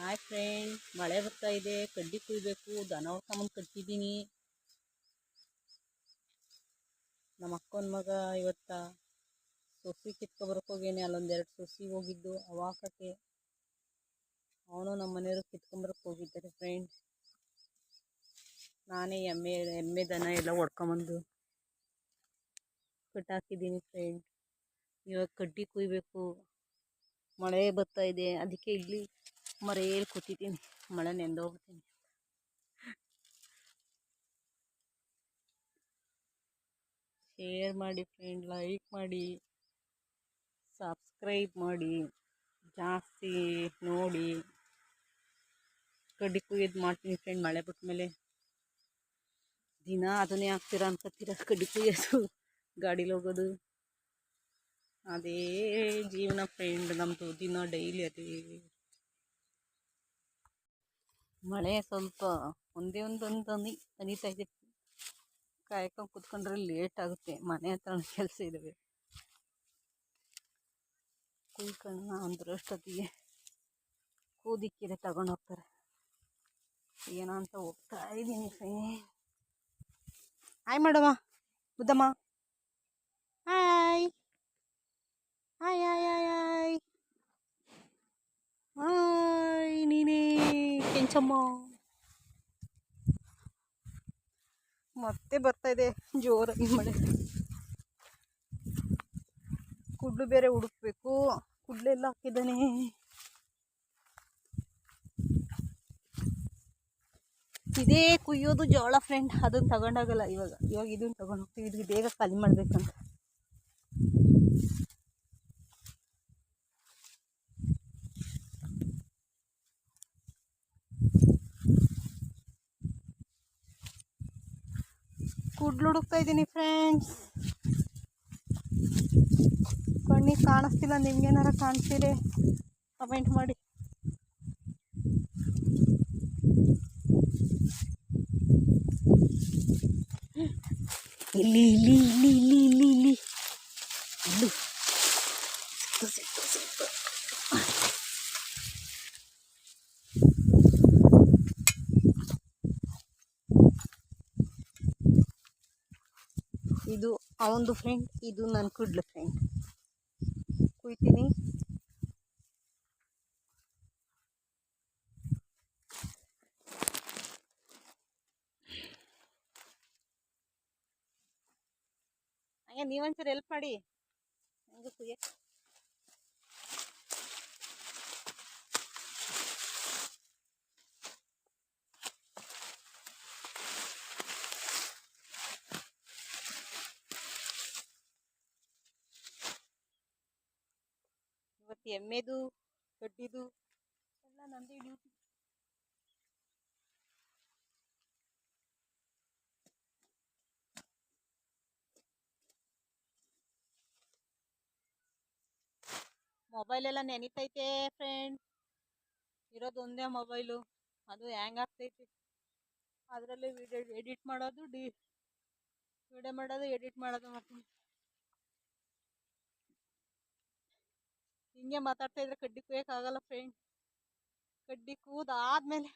Hi friend ಮಳೆ ಬರ್ತಾ ಇದೆ, ಕಡ್ಡಿ ಕುಯ್ಬೇಕು, ದನ ಹೊಡ್ಕೊಂಬಂದು ಕಟ್ಟಿದ್ದೀನಿ ನಮ್ಮ ಅಕ್ಕನ ಮಗ ಇವತ್ತ ಸೊಸಿ ಕಿತ್ಕೊಬರಕ್ಕೆ ಹೋಗೇನೆ ಅಲ್ಲೊಂದೆರಡು ಸೊಸಿ ಹೋಗಿದ್ದು ಅವಾಕಕ್ಕೆ. ಅವನು ನಮ್ಮ ಮನೆಯವರು ಕಿತ್ಕೊಂಬರಕ್ಕೆ ಹೋಗಿದ್ದಾರೆ ಫ್ರೆಂಡ್ ನಾನೇ ಎಮ್ಮೆ ಎಮ್ಮೆ ದನ ಎಲ್ಲ ಹೊಡ್ಕೊಂಬಂದು ಕಟ್ಟಾಕಿದ್ದೀನಿ ಫ್ರೆಂಡ್ ಇವಾಗ ಕಡ್ಡಿ ಕುಯ್ಬೇಕು. ಮಳೆ ಬರ್ತಾ ಇದೆ, ಅದಕ್ಕೆ ಇಲ್ಲಿ ಮರೆಯಲ್ಲಿ ಕೂತಿದ್ದೀನಿ, ಮಳೆ ನೆಂದೋಗ್ತೀನಿ ಶೇರ್ ಮಾಡಿ ಫ್ರೆಂಡ್ ಲೈಕ್ ಮಾಡಿ ಸಬ್ಸ್ಕ್ರೈಬ್ ಮಾಡಿ, ಜಾಸ್ತಿ ನೋಡಿ. ಕಡ್ಡಿ ಕುಯ್ಯೋದು ಮಾಡ್ತೀನಿ ಫ್ರೆಂಡ್ ಮಳೆ ಬಿಟ್ಟ ಮೇಲೆ ದಿನ ಅದನ್ನೇ ಹಾಕ್ತೀರ ಅನ್ಕೋತೀರ ಕಡ್ಡಿ ಕುಯ್ಯೋದು, ಗಾಡೀಲಿ ಹೋಗೋದು. ಅದೇ ಜೀವನ ಫ್ರೆಂಡ್ ನಮ್ಮದು ದಿನ ಡೈಲಿ ಅದೇ. ಮಳೆ ಸ್ವಲ್ಪ ಒಂದೇ ಒಂದು ಒಂದು ಹನಿ ಹನಿತಾ ಇದೆ ಕಾಯ್ಕೊಂಡು ಕುತ್ಕೊಂಡ್ರೆ ಲೇಟ್ ಆಗುತ್ತೆ. ಮನೆ ಹತ್ರ ಕೆಲಸ ಇದ್ದಾವೆ ಕುಯ್ಕೊಂಡು ಅಂದ್ರಷ್ಟೊತ್ತಿಗೆ ಕೂದಿಕ್ಕಿದೆ ತಗೊಂಡು ಹೋಗ್ತಾರೆ. ಏನೋ ಅಂತ ಹೋಗ್ತಾ ಇದ್ದೀನಿ ಸೇ ಹಾಯ್ ಮಾಡಮ್ಮ Buddamma hi hi hi hi hi hi ನೀನೇ ಕೆಂಚಮ್ಮ ಮತ್ತೆ ಬರ್ತಾ ಇದೆ ಜೋರಾಗಿ ಮಳೆ. ಕುಡ್ಲು ಬೇರೆ ಹುಡುಕ್ಬೇಕು. ಕುಡ್ಲೆಲ್ಲ ಹಾಕಿದ್ದಾನೆ. ಇದೇ ಕುಯ್ಯೋದು ಜೋಳ ಫ್ರೆಂಡ್ ಅದನ್ನ ತಗೊಂಡಾಗಲ್ಲ ಇವಾಗ. ಇವಾಗ ಇದನ್ನ ತಗೊಂಡು ಹೋಗ್ತೀವಿ. ಬೇಗ ಖಾಲಿ ಮಾಡ್ಬೇಕಂತ. ಕುಡ್ಲು ಹುಡುಕ್ತಾ ಇದ್ದೀನಿ ಫ್ರೆಂಡ್ಸ್ ಕಣ್ಣಿಗೆ ಕಾಣಿಸ್ತಿಲ್ಲ ನಿಮ್ಗೇನಾರ ಕಾಣ್ತೀರಿ? ಕಮೆಂಟ್ ಮಾಡಿ. ಇಲ್ಲಿ ಇಲ್ಲಿ ಇಲ್ಲಿ ಇಲ್ಲಿ. ಇದು ಅವನದು ಫ್ರೆಂಡ್ ಇದು ನನ್ನ ಕುಡ್ಲು ಫ್ರೆಂಡ್ ಕುಯ್ತೀನಿ. ಹಂಗೆ ನೀವೊಂಚೂರು ಹೆಲ್ಪ್ ಮಾಡಿ. ಹಂಗೆ ಕುಯ್ಯ ಇವತ್ತು ಎಮ್ಮೆದು ಗಡ್ಡಿದು ಎಲ್ಲ ನಂದಿ ಡ್ಯೂಟಿ ಮೊಬೈಲ್ ಎಲ್ಲ ನೆನಿತೈತೆ ಫ್ರೆಂಡ್ ಇರೋದು ಒಂದೇ ಮೊಬೈಲು ಅದು ಹ್ಯಾಂಗ್ ಆಗ್ತೈತಿ. ಅದರಲ್ಲಿ ವಿಡಿಯೋ ಎಡಿಟ್ ಮಾಡೋದು ಡಿ ವಿಡಿಯೋ ಮಾಡೋದು ಎಡಿಟ್ ಮಾಡೋದು ಮಾಡ್ತೀನಿ ಹಿಂಗೆ ಮಾತಾಡ್ತಾ ಇದ್ರೆ ಕಡ್ಡಿ ಕುಯ್ಯೋಕ್ಕಾಗಲ್ಲ ಫ್ರೆಂಡ್ ಕಡ್ಡಿ ಕೂದಾದ್ಮೇಲೆ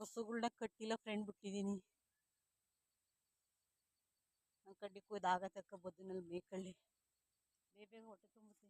ಹಸುಗಳ್ನ ಕಟ್ಟಿಲ್ಲ ಫ್ರೆಂಡ್ ಬಿಟ್ಟಿದ್ದೀನಿ. ನಾನು ಕಡ್ಡಿ ಕುಯ್ದಾಗ ತಕ್ಕ ಬದುನಲ್ಲಿ ಮೇಯ್ಕೊಳ್ಳಿ ಬೇಗ ಬೇಗ ಹೊಟ್ಟೆ ತುಂಬುತ್ತೆ.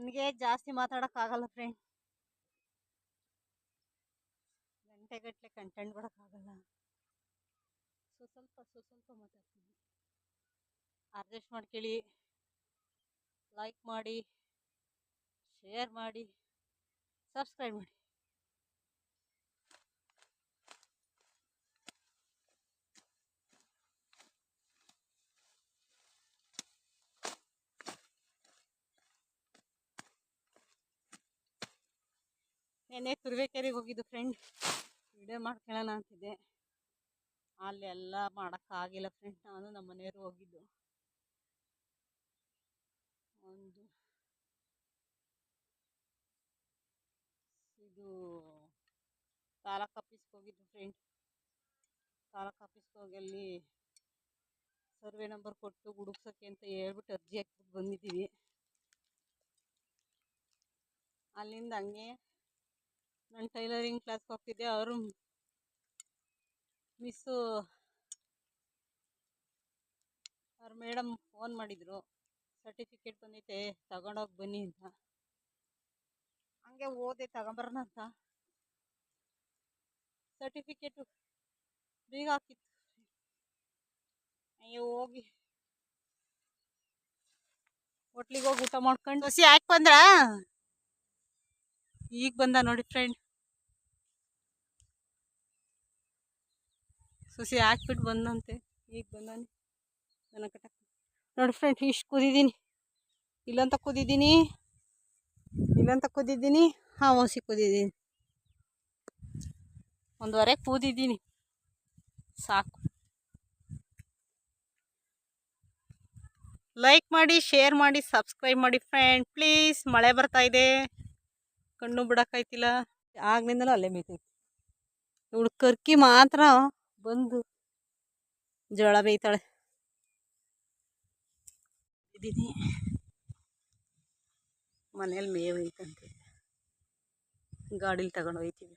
ನನಗೆ ಜಾಸ್ತಿ ಮಾತಾಡೋಕ್ಕಾಗಲ್ಲ ಫ್ರೆಂಡ್. ಗಂಟೆಗಟ್ಟಲೆ ಕಂಟೆಂಟ್ ಕೊಡೋಕ್ಕಾಗಲ್ಲ ಸೊ ಸ್ವಲ್ಪ ಸೊ ಸ್ವಲ್ಪ ಮಾತಾಡ್ತೀನಿ. ಅಡ್ಜಸ್ಟ್ ಮಾಡ್ಕೊಳ್ಳಿ. ಲೈಕ್ ಮಾಡಿ ಶೇರ್ ಮಾಡಿ ಸಬ್ಸ್ಕ್ರೈಬ್ ಮಾಡಿ. ನೆನ್ನೆ ತುರುವೇಕೆರೆಗೆ ಹೋಗಿದ್ದು ಫ್ರೆಂಡ್ ವಿಡಿಯೋ ಮಾಡ್ಕೊಳ್ಳೋಣ ಅಂತಿದ್ದೆ. ಅಲ್ಲೆಲ್ಲ ಮಾಡೋಕ್ಕಾಗಿಲ್ಲ ಫ್ರೆಂಡ್ ನಾನು ನಮ್ಮ ಮನೆಯವರು ಹೋಗಿದ್ದು. ಒಂದು ಇದು ತಾಲೂಕು ಆಫೀಸ್ಗೆ ಹೋಗಿದ್ದು ಫ್ರೆಂಡ್ ತಾಲೂಕು ಆಫೀಸ್ಗೆ ಹೋಗಿ ಅಲ್ಲಿ ಸರ್ವೆ ನಂಬರ್ ಕೊಟ್ಟು ಹುಡುಕ್ಸೋಕ್ಕೆ ಅಂತ ಹೇಳ್ಬಿಟ್ಟು ಅರ್ಜಿ ಹಾಕ್ಬಿಟ್ಟು ಬಂದಿದ್ದೀವಿ. ಅಲ್ಲಿಂದ ಹಂಗೆ ನಾನು ಟೈಲರಿಂಗ್ ಕ್ಲಾಸ್ಗೆ ಹೋಗ್ತಿದ್ದೆ, ಅವರು ಮಿಸ್ಸು ಅವ್ರ ಮೇಡಮ್ ಫೋನ್ ಮಾಡಿದರು. ಸರ್ಟಿಫಿಕೇಟ್ ಬಂದೈತೆ, ತಗೊಂಡೋಗಿ ಬನ್ನಿ ಅಂತ. ಹಂಗೆ ಓದೆ, ತಗೊಂಬರೋಣ ಅಂತ. ಸರ್ಟಿಫಿಕೇಟು ಬೀಗ ಹಾಕಿತ್ತು. ಅಯ್ಯೋ, ಹೋಗಿ. ಹೋಟ್ಲಿಗೆ ಹೋಗಿ ಊಟ ಮಾಡ್ಕೊಂಡು. ಹಸಿ ಯಾಕೆ ಬಂದ್ರ? ಈಗ ಬಂದ ನೋಡಿ ಫ್ರೆಂಡ್ ಸೊಸಿ ಹಾಕ್ಬಿಟ್ಟು ಬಂದಂತೆ. ಈಗ ಬಂದಾನೆ. ನನ್ನ ಕಟ್ಟ ನೋಡಿ ಫ್ರೆಂಡ್ ಇಷ್ಟು ಕುದಿದ್ದೀನಿ ಇಲ್ಲಂತ ಕುದಿದ್ದೀನಿ ಇಲ್ಲಂತ ಕುದಿದ್ದೀನಿ ಹಾಂ ಹೋಸಿ ಕುದಿದ್ದೀನಿ ಒಂದುವರೆ ಕೂದಿದ್ದೀನಿ ಸಾಕು. ಲೈಕ್ ಮಾಡಿ ಶೇರ್ ಮಾಡಿ ಸಬ್ಸ್ಕ್ರೈಬ್ ಮಾಡಿ ಫ್ರೆಂಡ್ ಪ್ಲೀಸ್ ಮಳೆ ಬರ್ತಾ ಇದೆ. ಕಣ್ಣು ಬಿಡೋಕ್ಕಾಯ್ತಿಲ್ಲ ಆಗ್ಲಿಂದಲೂ ಅಲ್ಲೇ ಮೇಯ್ತೈತಿ ಇವಳು ಕರ್ಕಿ ಮಾತ್ರ ಬಂದು ಜೋಳ ಬೇಯ್ತಾಳೆ. ಇದ್ದೀನಿ ಮನೇಲಿ ಮೇವು ಐತಂತೆ. ಗಾಡೀಲಿ ತಗೊಂಡು ಹೋಗ್ತೀವಿ